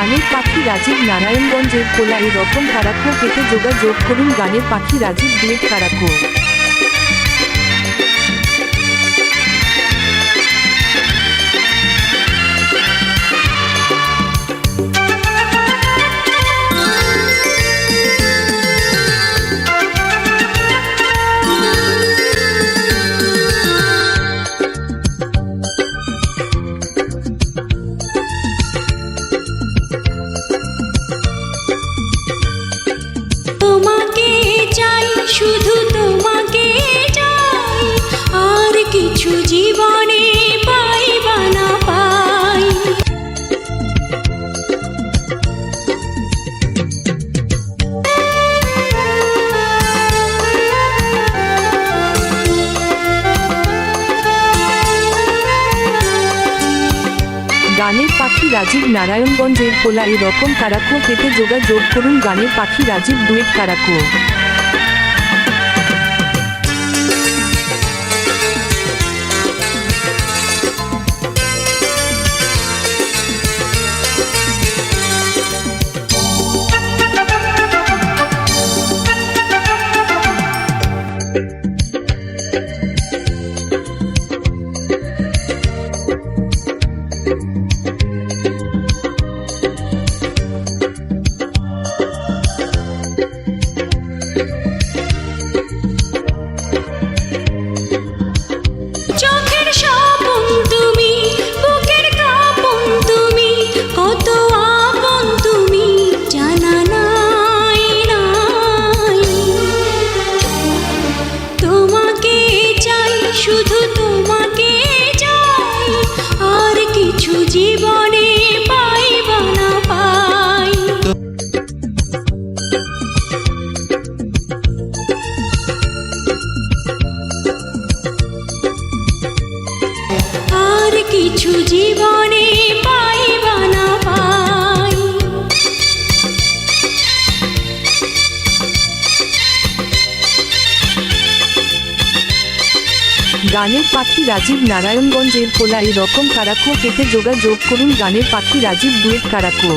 গানের পাখি রাজীব নারায়ণগঞ্জের কোলায় রকম কারাকো পেতে যোগাযোগ করুন গানের পাখি রাজীব দুয়েট কারাকো কিছু জীবনে গানের পাখি রাজীব নারায়ণগঞ্জের কোলাই রকম কারাকো পেতে যোগাযোগ করুন গানের পাখি রাজীব দুয়েট কারাকো। গানের পাখি রাজীব নারায়ণগঞ্জের পোলা এরকম কারাকুয়ো পেতে যোগাযোগ করুন গানের পাখি রাজীব দুয়েট কারাকো।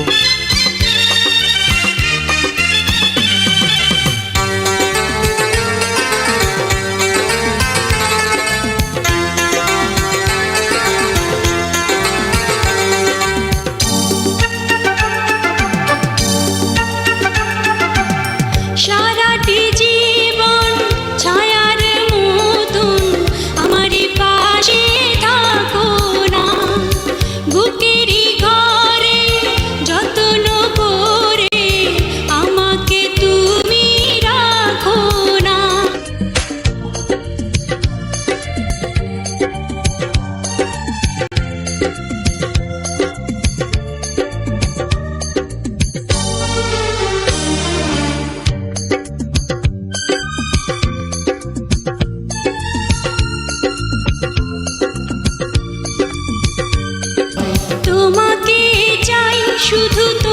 শুধু তো